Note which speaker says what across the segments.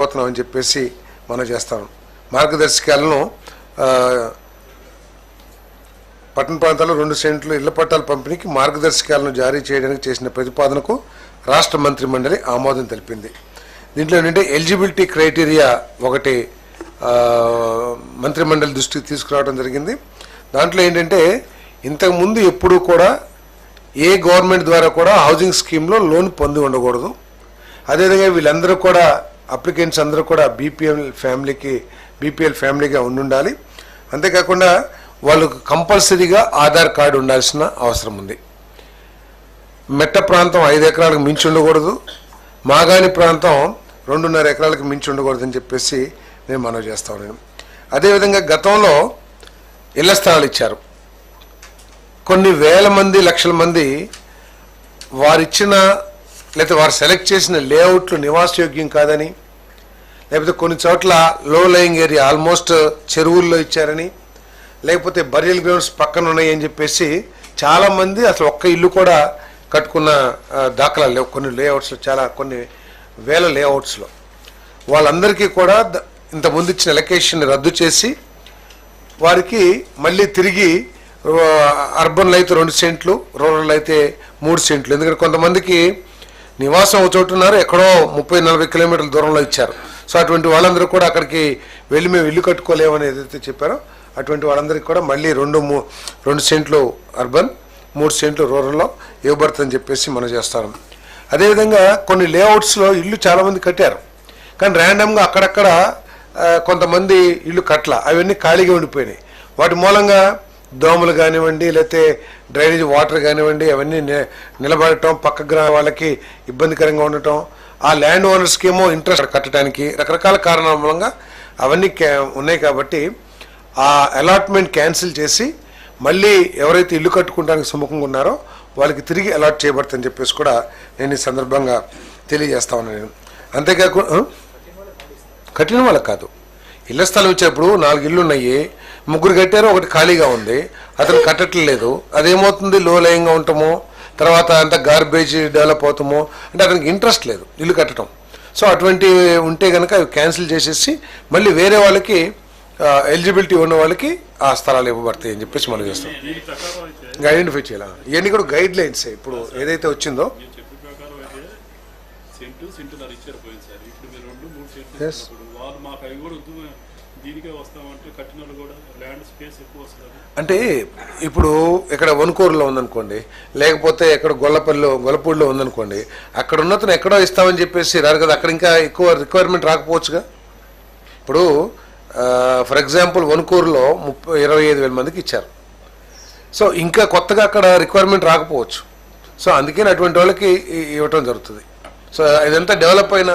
Speaker 1: పోతున్నాం అని చెప్పేసి మనం చేస్తాం. మార్గదర్శకాలను పట్టణ ప్రాంతాల్లో రెండు సెంట్లు ఇళ్ళ పట్టాల పంపిణీకి మార్గదర్శకాలను జారీ చేయడానికి చేసిన ప్రతిపాదనకు రాష్ట్ర మంత్రి మండలి ఆమోదం తెలిపింది. దీంట్లో ఏంటంటే ఎలిజిబిలిటీ క్రైటీరియా ఒకటి మంత్రి మండలి దృష్టికి తీసుకురావడం జరిగింది. దాంట్లో ఏంటంటే ఇంతకుముందు ఎప్పుడూ కూడా ఏ గవర్నమెంట్ ద్వారా కూడా హౌసింగ్ స్కీమ్లో లోన్ పొంది ఉండకూడదు. అదేవిధంగా వీళ్ళందరూ కూడా అప్లికెంట్స్ అందరూ కూడా బీపీఎల్ ఫ్యామిలీకి బీపీఎల్ ఫ్యామిలీగా ఉండాలి అంతేకాకుండా వాళ్ళకు కంపల్సరీగా ఆధార్ కార్డు ఉండాల్సిన అవసరం ఉంది. మెట్ట ప్రాంతం ఐదు ఎకరాలకు మించి ఉండకూడదు. మాగాణి ప్రాంతం రెండున్నర ఎకరాలకు మించి ఉండకూడదు అని చెప్పేసి నేను మనవి చేస్తా ఉన్నాను. అదేవిధంగా గతంలో ఇళ్ళ స్థలాలు ఇచ్చారు. కొన్ని వేల మంది లక్షల మంది వారిచ్చిన లేకపోతే వారు సెలెక్ట్ చేసిన లేఅవుట్లు నివాసయోగ్యం కాదని లేకపోతే కొన్ని చోట్ల లో లయింగ్ ఏరియా ఆల్మోస్ట్ చెరువుల్లో ఇచ్చారని లేకపోతే బరియల్ గ్రౌండ్స్ పక్కన ఉన్నాయని చెప్పేసి చాలామంది అసలు ఒక్క ఇల్లు కూడా కట్టుకున్న దాఖలాలు లేవు. కొన్ని లేఅవుట్స్లో చాలా కొన్ని వేల లేఅవుట్స్లో వాళ్ళందరికీ కూడా ఇంతకుముందు ఇచ్చిన ఎలకేషన్ రద్దు చేసి వారికి మళ్ళీ తిరిగి అర్బన్లో అయితే రెండు సెంట్లు రూరల్ అయితే మూడు సెంట్లు. ఎందుకంటే కొంతమందికి నివాసం చోటు ఉన్నారు ఎక్కడో ముప్పై నలభై కిలోమీటర్ల దూరంలో ఇచ్చారు. సో అటువంటి వాళ్ళందరూ కూడా అక్కడికి వెళ్ళి మేము ఇల్లు కట్టుకోలేమని ఏదైతే చెప్పారో అటువంటి వాళ్ళందరికీ కూడా మళ్ళీ రెండు మూ రెండు సెంట్లు అర్బన్ మూడు సెంట్లు రూరల్లో ఇవ్వబడుతుందని చెప్పేసి మనం చేస్తాం. అదేవిధంగా కొన్ని లేఅవుట్స్లో ఇల్లు చాలామంది కట్టారు. కానీ ర్యాండమ్గా అక్కడక్కడ కొంతమంది ఇల్లు కట్ల అవన్నీ ఖాళీగా ఉండిపోయినాయి. వాటి మూలంగా దోమలు కానివ్వండి లేకపోతే డ్రైనేజ్ వాటర్ కానివ్వండి అవన్నీ నిలబడటం పక్క గ్రామ వాళ్ళకి ఇబ్బందికరంగా ఉండటం. ఆ ల్యాండ్ ఓనర్స్కి ఏమో ఇంట్రెస్ట్ కట్టడానికి రకరకాల కారణాల మూలంగా అవన్నీ క్యా- ఉన్నాయి కాబట్టి ఆ అలాట్మెంట్ క్యాన్సిల్ చేసి మళ్ళీ ఎవరైతే ఇల్లు కట్టుకోవడానికి సుముఖంగా ఉన్నారో వాళ్ళకి తిరిగి అలాట్ చేయబడుతుందని చెప్పేసి కూడా నేను ఈ సందర్భంగా తెలియజేస్తా ఉన్నాను నేను. అంతేకాకుండా కఠిన వాళ్ళకి కాదు. ఇళ్ళ స్థలం ఇచ్చేప్పుడు నాలుగు ఇల్లు ఉన్నాయి. ముగ్గురు కట్టారు ఒకటి ఖాళీగా ఉంది. అతను కట్టట్లేదు. అదేమవుతుంది? లో లయంగా ఉంటామో. తర్వాత అంత గార్బేజ్ డెవలప్ అవుతామో. అంటే అతనికి ఇంట్రెస్ట్ లేదు ఇల్లు కట్టడం. సో అటువంటి ఉంటే కనుక అవి క్యాన్సిల్ చేసేసి మళ్ళీ వేరే వాళ్ళకి ఎలిజిబిలిటీ ఉన్న వాళ్ళకి ఆ స్థలాలు ఇవ్వబడతాయి అని చెప్పేసి మనం చేస్తాం. ఇంకా ఐడెంటిఫై చేయాలి. ఇవన్నీ కూడా గైడ్ లైన్స్ ఇప్పుడు ఏదైతే వచ్చిందో
Speaker 2: మీరు చెప్పిన ప్రకారం అయితే సెంటు సెంటున్నర ఇచ్చారు పోయింది సార్. ఇప్పుడు మీరు రెండు మూడు సెంట్లు. ఇచ్చినప్పుడు వాళ్ళు మాకు అవి కూడా వద్దు దీనికే వస్తామంటే కట్టిన కూడా ల్యాండ్ స్పేస్ ఎక్కువ వస్తుంది.
Speaker 1: అంటే ఇప్పుడు ఇక్కడ వనుకూరులో ఉందనుకోండి లేకపోతే ఎక్కడ గొల్లపల్లిలో గొల్లపూడిలో ఉందనుకోండి అక్కడ ఉన్నతను ఎక్కడో ఇస్తామని చెప్పేసి రారు కదా అక్కడ ఇంకా ఎక్కువ రిక్వైర్మెంట్ రాకపోవచ్చుగా? ఇప్పుడు ఫర్ ఎగ్జాంపుల్ వనుకూరులో ముప్పై ఇరవై ఐదు వేల మందికి ఇచ్చారు. సో ఇంకా కొత్తగా అక్కడ రిక్వైర్మెంట్ రాకపోవచ్చు. సో అందుకని అటువంటి వాళ్ళకి ఇవ్వటం జరుగుతుంది. సో ఇదంతా డెవలప్ అయిన?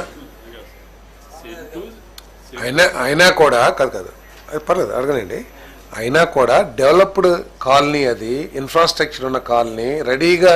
Speaker 1: అయినా అయినా కూడా కాదు కాదు. అది పర్లేదు అడగనండి. అయినా కూడా డెవలప్డ్ కాలనీ అది ఇన్ఫ్రాస్ట్రక్చర్ ఉన్న కాలనీ రెడీగా